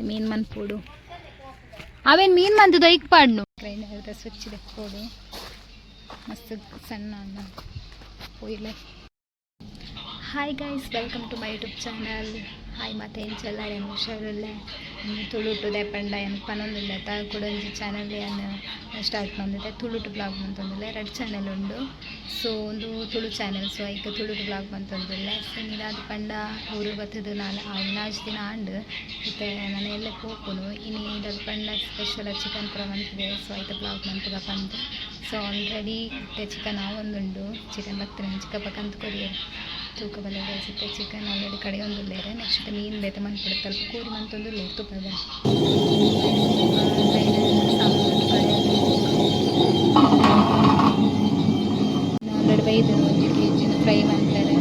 ಮತ್ತೆ ಮನ್ ಮನ್ಪೋಡು ಅವೇನ್ ಮೀನ್ ಮಂದು ದೈಕ್ ಪಾಡ್ನು? ಗ್ರೈಂಡರ್ ಸ್ವಚ್ಛ ಕೊಡು ಮಸ್ತ್ ಸಣ್ಣ ಅನ್ನ. ಒಯ್ಲೆ hi guys welcome to my YouTube channel hi ಮತ್ತೆ ಚೆಲ್ಲಾಡೆ ಹುಷಾರಿಲ್ಲ ತುಳುಟು ಪಂಡ, ಏನು ಪನೊಂದುಲ್ಲೆ ತ? ಕುಡಂಜಿ ಚಾನಲ್ ಏನು ಸ್ಟಾರ್ಟ್ ಬಂದಿದೆ ತುಳುಟು ಬ್ಲಾಗ್ ಮಂತೊಂದುಲ್ಲೆ ಎರಡು ಚಾನೆಲ್ ಉಂಡು ಸೊ ಒಂದು ತುಳು ಚಾನೆಲ್ ಸೊ ಈಗ ತುಳುಟು ಬ್ಲಾಗ್ ಬಂತಂದಿಲ್ಲ. ಸೊ ನೀನು ಅದು ಪಂಡ ಊರು ಬತ್ತದು ನಾನು ಅವಿನಾಶ್ ದಿನ ಆಂಡ್. ಮತ್ತೆ ನಾನು ಎಲ್ಲ ಹೋಗ್ಕೊನು ಇನ್ನು ಇದು ಪಂಡ ಸ್ಪೆಷಲ್ ಚಿಕನ್ ಪುರ ಬಂತಿದೆ. ಸೊ ಆಯ್ತು ಬ್ಲಾಗ್ ಬಂತದ ಬಂತು ಸೊ ಆಲ್ರೆಡಿ ಚಿಕನ್ ಆವೊಂದುಂಡು ಚಿಕನ್ ಬರ್ತೀನಿ ಚಿಕ್ಕಪ್ಪ ಕಂತು ಕೊರಿಯರ್ ತೂಕ ಬಲೆ ಬೇಯಿಸುತ್ತೆ ಚಿಕನ್ ಆಲ್ರೆಡಿ ಕಡೆ ಒಂದು ಲೇರೆ ನೆಕ್ಸ್ಟ್ ಮೀನು ಬೇತೆ ಮನ್ಕೊಡುತ್ತೆ ಸ್ವಲ್ಪ ಕೂರಿ ಮಂತೊಂದು ಲೇರ್ ತುಪ್ಪದ ಆಲ್ರೆಡಿ ಬೈದು ಒಂದು ಕೆ ಜಿನ ಫ್ರೈ ಮಾಡ್ತಾರೆ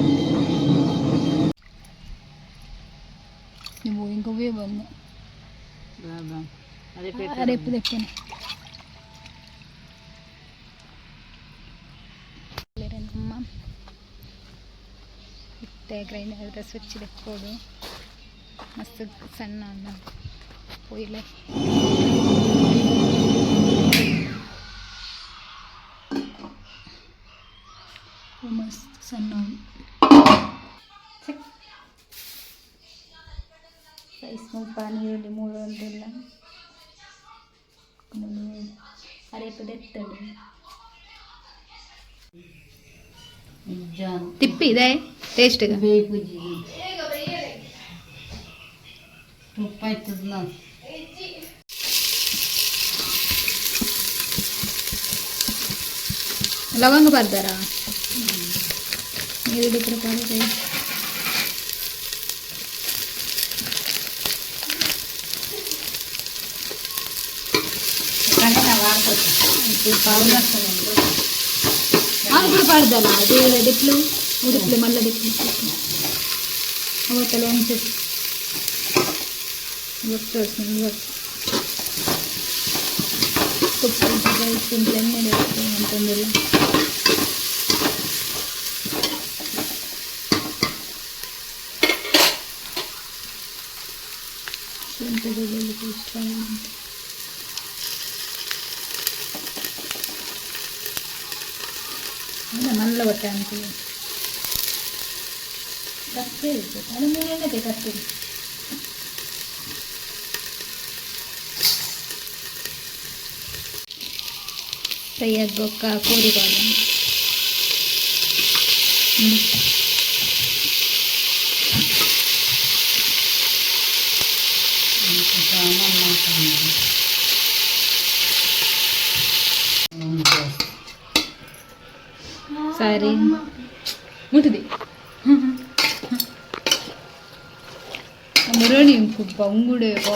ನೀವು ಹಿಂಗೆ ಬಂದು ಅರೆಪ್ಪು ತೆಪ್ಪನೆ ನಮ್ಮ ಮತ್ತೆ ಗ್ರೈಂಡರ್ ಸ್ವಚ್ಛ ತೆಕ್ಕೋಡು ಮಸ್ತ್ ಸಣ್ಣ ಅನ್ನ. ಒಯ್ಲೆ. ಮಸ್ತ್ ಸಣ್ಣ ರೈಸ್ ಸ್ವಲ್ಪ ನೀರುಳ್ಳಿ ಮೂರು ಅಂತೆಲ್ಲ ಅರೆಪದ ಎತ್ತಡು ತಿಪ್ಪಿ ಇದೆ ಟೇಸ್ಟ್ ತುಪ್ಪ ఉప్పు అవుతున్నాను లవంగ పడతారా? ఏడు రూపాయలు ఇప్పుడు అది డిప్లు ఉడుపులు మళ్ళీ డిప్లు అవతలేని చెప్పి ಉಡುಪ್ಲು ಮಲ್ಲ ಡಿಪ್ಲು ಅವತ್ತಲ್ಲ ಅನ್ಸುತ್ತೆ ಇವತ್ತು ಇವತ್ತು ತುಪ್ಪ ಸಿಂಪಲ್ ಎಣ್ಣೆ ಬೇಕು ಅಂತಂದಿಲ್ಲ ಶುಂಠಿ ಬೆಳ್ಳುಳ್ಳಿ ಪೇಸ್ಟ್ ಅಲ್ಲ ಮಲ್ಲ ಹೊಟ್ಟೆ ಅಂತೀವಿ ಕತ್ತೆ ಇರ್ತದೆ ಅದು ನೀವು ಎಣ್ಣೆ ಕತ್ತೆ fry ಆದ ಬೊಕ್ಕ ಕೋರಿ ಬಾಳ ಸರಿ ಮುಟ್ಟಿದೆ ಮುರಣಿ ಕುಪ್ಪ ಉಂಗುಡೆ ಉಪ್ಪು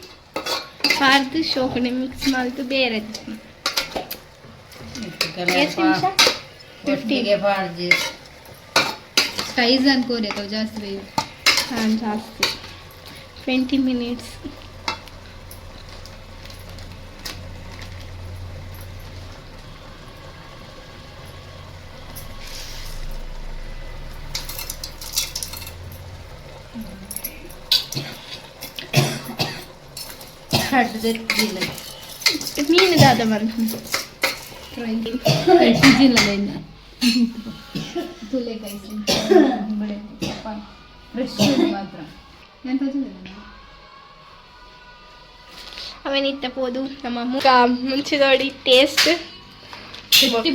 ಪಾರ್ದು ಶೋಕಣೆ ಮಿಕ್ಸ್ ಮಾಡಿದ್ದು ಬೇರೆ ಎಷ್ಟು ನಿಮಿಷ ಒಟ್ಟಿಗೆ ಪಾಡ್ದು ಸ್ಟೈಸ್ ಅನ್ಕೋರಿ ಅಥವಾ ಜಾಸ್ತಿ ಹಾಂ ಜಾಸ್ತಿ ಟ್ವೆಂಟಿ ಮಿನಿಟ್ಸ್ ಎತ್ತಿಲ್ಲ ಮೀನುದಾದ ಬೆಂದ. ತುಲೆಕಾಯಿ ಬಳೆ ಫ್ರೆಶ್ ಮಾತ್ರ. ಎಂತ ಅವನಿತ್ತ ಪೋದು? ನಮ್ಮ ಮುಖ ಮುಂಚೆ ನೋಡಿ ಟೇಸ್ಟ್ ತೆತ್ತಿ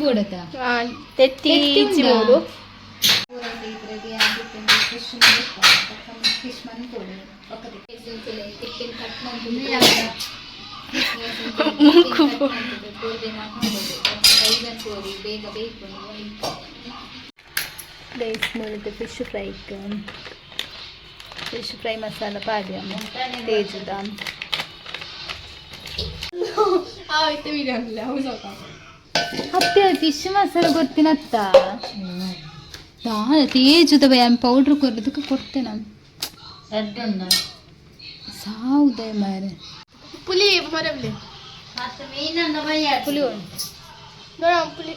ತೆತ್ತಿ ಮನ್ಕೊಡು ಮೂಕು. ಬೇಗ ಬೇಕು ಫಿಶ್ ಫ್ರೈಗೆ ಫಿಶ್ ಫ್ರೈ ಮಸಾಲ ಪಾಡ್ಯ ತೇಜದ ಹತ್ತೆ ಫಿಶ್ ಮಸಾಲ ಗೊತ್ತಿನತ್ತ ತೇಜದ ಪೌಡ್ರ್ ಕೊಡೋದಕ್ಕೆ ಕೊಡ್ತೇನೆ ಎಡ್ಡುಂಡು ಸಾವುದ ಮಾರೆ ಪುಲಿ ಮರಬ್ಲಿ ಮತ್ತೆ ಮೀನನ್ನು ಬಯ್ಯ ಪುಳಿ ಉಂಟು ನೋಡ ಪುಲಿ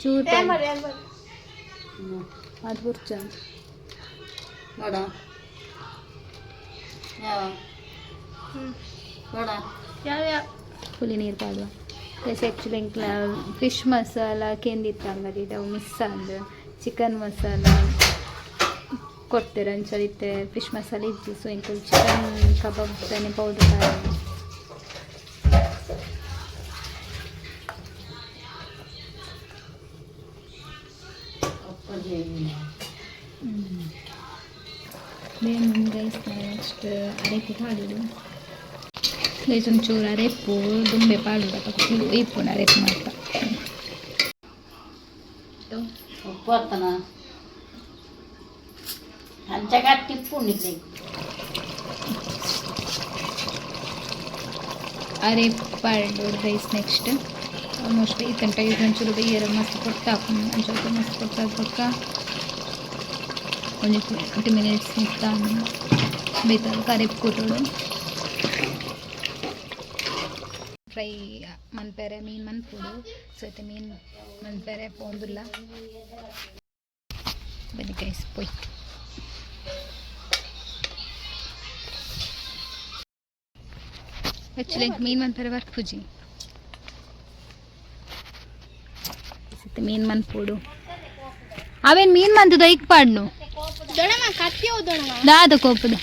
ಚೂರು ಏನ್ ಮಾಡಿ ಏನ್ ಮಾಡಿ ಅದು ಬುರ್ಚ ನೋಡ ಯಾವ ಹ್ಮ್ ನೋಡ ಯಾವ ಯಾವ ಪುಳಿ ನೀರು ಪಾಡುವ ಪ್ಲಸ್ ಆ್ಯಕ್ಚುಲಿ ಫಿಶ್ ಮಸಾಲ ಕೆಂದಿತ್ತು ಅಂಗಡಿ ಅವು ಮಿಸ್ ಅಂದು ಚಿಕನ್ ಮಸಾಲ ಕೊಡ್ತೇವೆ ಅಂಚಲಿತ್ತೆ ಫಿಶ್ ಮಸಾಲ ಇದ್ದು ಸೊ ಇಂಕ ಚಿಕನ್ ಕಬಾಬ್ ತಾನೆ ಪೌಡರ್ ಒಪ್ಪದೆ ಬೇರೆ ಗೈಸ್ ನೆಕ್ಸ್ಟ್ ಅರೆಪು ಪಾಡುದು ಗೈಸ್ ಒಂಚೂರು ಅರೆಪು ದುಂಬೆ ಪಾಡುದ ಇಪ್ಪು ಅರೆಪು ಮಾಡ್ತಾ ಉಪ್ಪು ಹಾಕ್ತಾನ ಹಂಚಗಟ್ಟಿ ಪುಣ್ಣಿದ್ದೆ ಅರೆ ಪಾಡು ರೈಸ್ ನೆಕ್ಸ್ಟ್ ಆಲ್ಮೋಸ್ಟ್ ಈ ಗಂಟೆ ಐದು ಒಂಚೂರು ಬೇಯರ ಮಸ್ತ್ ಕೊಡ್ತಾ ಒಂಚೂರು ಮಸ್ತ್ ಕೊಡ್ತಾ ಪಕ್ಕ ಒಂದು ಟ್ವೆಂಟಿ ಮಿನಿಟ್ಸ್ ನಿಂತಾನು ಬೇಯ್ತಾರೆ ಕರೆಪ್ ಕೊಟ್ಟೋಡು ಫ್ರೈ ಮನ್ಪೇರೆ ಮೀನು ಮನ್ಪುಡು ಸೊತೆ ಮೀನು ಮನ್ಪೇರೆ ಪೋಂದುಲ್ಲ ಬನ್ನಿ ಗೈಸ್ ಪೋಯ್ ಆ್ಯಕ್ಚುಲಿ ಮೀನು ಮನ್ಪೇರೆ ಬರ್ಪುಜಿ ಸೊತೆ ಮೀನು ಮನ್ಪುಡು ಅವೇನು ಮೀನು ಮಂತದ ಇಕ್ ಪಾಡ್ನು? ದೊಡಮ ಕತ್ತಿ ಹೋದ್ ದೊಡಮ ದಾದ ಕೋಪದ.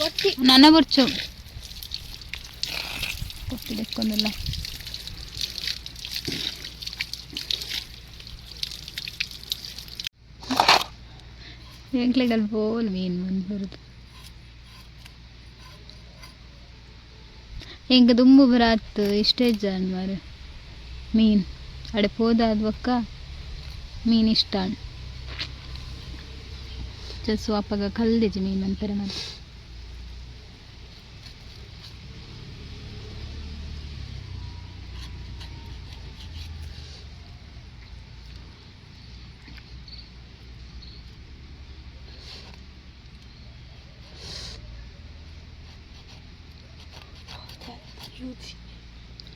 ಗೊತ್ತಿ. ನನ್ನ ಬರ್ಚು ಕೊಟ್ಟಿದ್ದಕ್ಕೊಂದಿಲ್ಲ ಎಂಕ್ಲೆಗಲ್ ಬೋಲ್ ಮೀನ್ ಬಂದು ಬರುದು. ಹೆಂಗ ದುಂಬು ಬರಾತು, ಇಷ್ಟೇ ಜನ ಮಾರ ಮೀನ್. ಅಡೆ ಹೋದಾದ ಒಕ್ಕ ಮೀನ್ ಇಷ್ಟ. ಅಪ್ಪಗ ಕಲ್ದಿಜಿ ಮೀನ್ ಅಂತಾರೆ ಮತ್ತೆ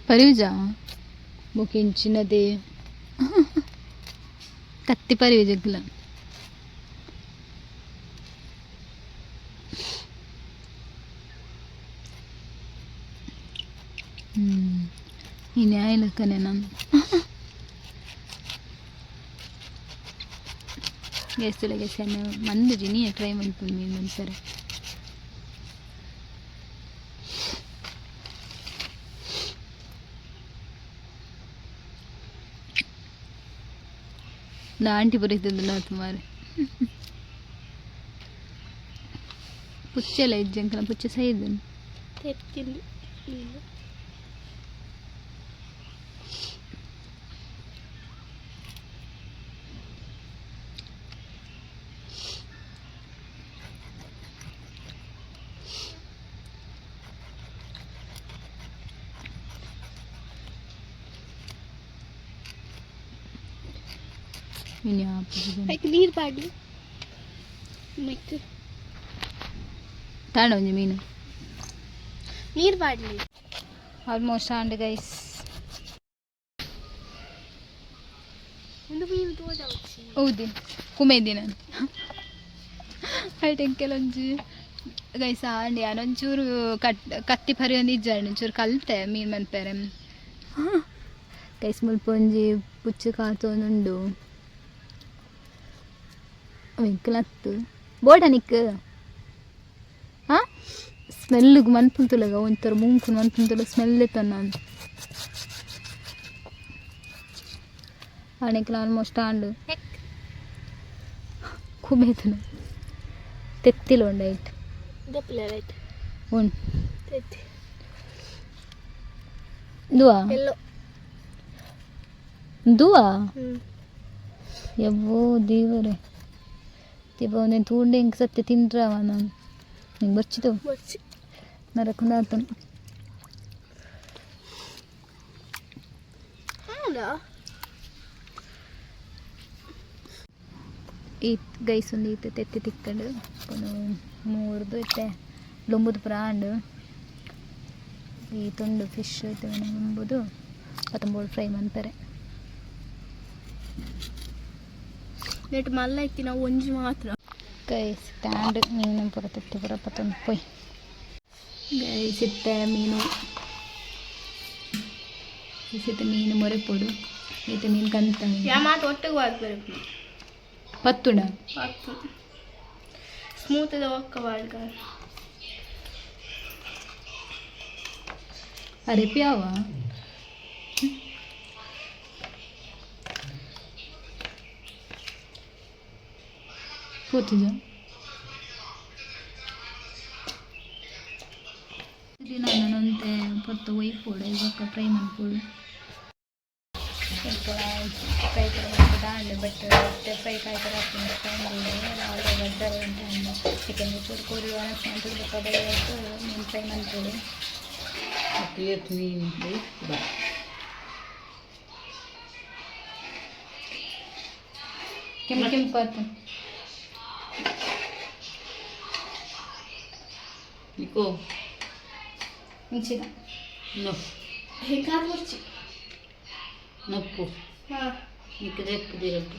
ಪರಿವಿಜ ಬೊಕೆಂಚಿನದೆ ಕತ್ತಿ ಪರಿವಿಜಗ್ಲ ಹ್ಮ್ ಈ ನ್ಯಾಯಲಕ್ಕನೆ ನಾನು ಗೆಸ್ತುಲೆಗೆ ಸಣ್ಣ ಮಂದು ಜಿನಿಯ ಟ್ರೈ ಮಾಡ್ಕೊಂಡು ಮೀನು ಅಂತಾರೆ ದಾಂಟಿ ಬರೀತದ ನಾತು ಮಾರೆ ಪುಚ್ಚೆಲ್ಲ ಇಜ್ಜಂಕಲ ಪುಚ್ಚೆ ಸೈದನು ತೆತ್ತಿಲ್ಲ నేను यहाँ पे नीर पाड़ी ತಾಂಡ ಒಂಜಿ ಮೀನು. ನೀರು ಬಾಡ್ಲಿ ಆಲ್ಮೋಸ್ಟ್ ಆಂಡ್ ಗೈಸ್ ಒಂದು ಮೀನು ತೋಜ ಹೌದು ಕುಮೇದಿ ನಾನು ಐಟೆಂಕ್ ಕೆಲವೊಂಜಿ ಗೈಸ್ ಆಂಡ್ ಯಾನೊಂಚೂರು ಕಟ್ ಕತ್ತಿ ಪರಿ ಒಂದು ಇಜ್ಜಾಡ್ ಒಂಚೂರು ಕಲಿತೆ ಮೀನು ಮನ್ಪೇರೆ ಗೈಸ್ ಮುಲ್ಪೊಂಜಿ ಪುಚ್ಚು ಕಾತೋಂದುಂಡು ವಿಂಕಲತ್ತು ಬೋಟ ನಿಕ್ ಹಾಂ? ಸ್ಮೆಲ್ಗೆ ಮನ್ಪುಂತುಲಗ ಒಂಥರ ಮುಂಕು ಮನ್ಪುಂತುಲ ಸ್ಮೆಲ್ ಇತ್ತ ನಾನು ಆಣೆಕ್ಲ ಆಲ್ಮೋಸ್ಟ್ ಆಂಡು. ಕುಮೇತನು ತೆತ್ತಿಲ ಉಂಡಾಯ್ತು ದಪ್ಪಲೆ ಆಯ್ತು ಉಂಡು ತೆತ್ತಿ ತಿಬ್ಬ ಒಂದೇನು ತೂಂಡೆ ಹಿಂಗೆ ಸತ್ಯ ತಿಂದ್ರವ ನಾನು ಹಿಂಗೆ ಬರ್ಚಿತು ನರಕುಂಡ ಆತನು ಈ ಗೈಸ್ ಒಂದು ಈತ ತೆತ್ತಿ ತಿಕ್ಕಂಡು ಒಂದು ಮೂರ್ದು ಇತ್ತೆ ಲೊಂಬುದು ಪ್ರಾಂಡು. ಈ ತುಂಡು ಫಿಶ್ ಐತೆ ಎಂಬುದು ಪತ್ತಂಬೋಳು ಫ್ರೈ ಮಾಡ್ತಾರೆ ನೆಟ್ ಮಲ್ಲ ಇತ್ತಿನ ಒಂಜಿ ಮಾತ್ರ. ಗೈಸ್ ಸ್ಟ್ಯಾಂಡ್ ಮೀನು ಪೂರ ತೆತ್ತಿ ಪೂರ ಪತ್ತೊಂದು ಪೊಯ್. ಗೈಸ್ ಇತ್ತೆ ಮೀನು. ಇಸಿತ್ತೆ ಮೀನು ಮೊರೆ ಪೊಡು. ಈತ ಮೀನು ಕಂತ ಯಾ ಮಾತು ಒಟ್ಟಿಗೆ ಮಾಡ್ಬೇಕು ಪತ್ತುಡ? ಸ್ಮೂತ್ ಇದೆ ಒಕ್ಕ ಬಾಳ್ಗ ಅರೆ ಪ್ಯಾವ? ಕೂತಿದ ದಿನ ನನ್ನಂತೆ ಪತ್ತು ಒಯ್ಪೋಡು ಇವಾಗ ಫ್ರೈ ಮಾಡ್ಕೊಳ್ಳಿ ಸ್ವಲ್ಪ ಫ್ರೈ ದಾಂಡು ಬಟ್ ಫ್ರೈ ಕಾಯಿ ಥರ ಗಡ್ಡರು ಅಂತ ಚಿಕನ್ ಚೂರು ಕೋರಿ ಒಣಗಿಸಿ ಅಂತ ಬೇಕಾದ್ರೆ ಮೀನು ಫ್ರೈ ಮಾಡ್ಕೊಳ್ಳಿ ಮೀನು ಬಾ ಕೆಂಪು ಕೆಂಪು నీకు ఉంచినా నొప్పు నొప్పు నీకు తెప్పు తిరగదు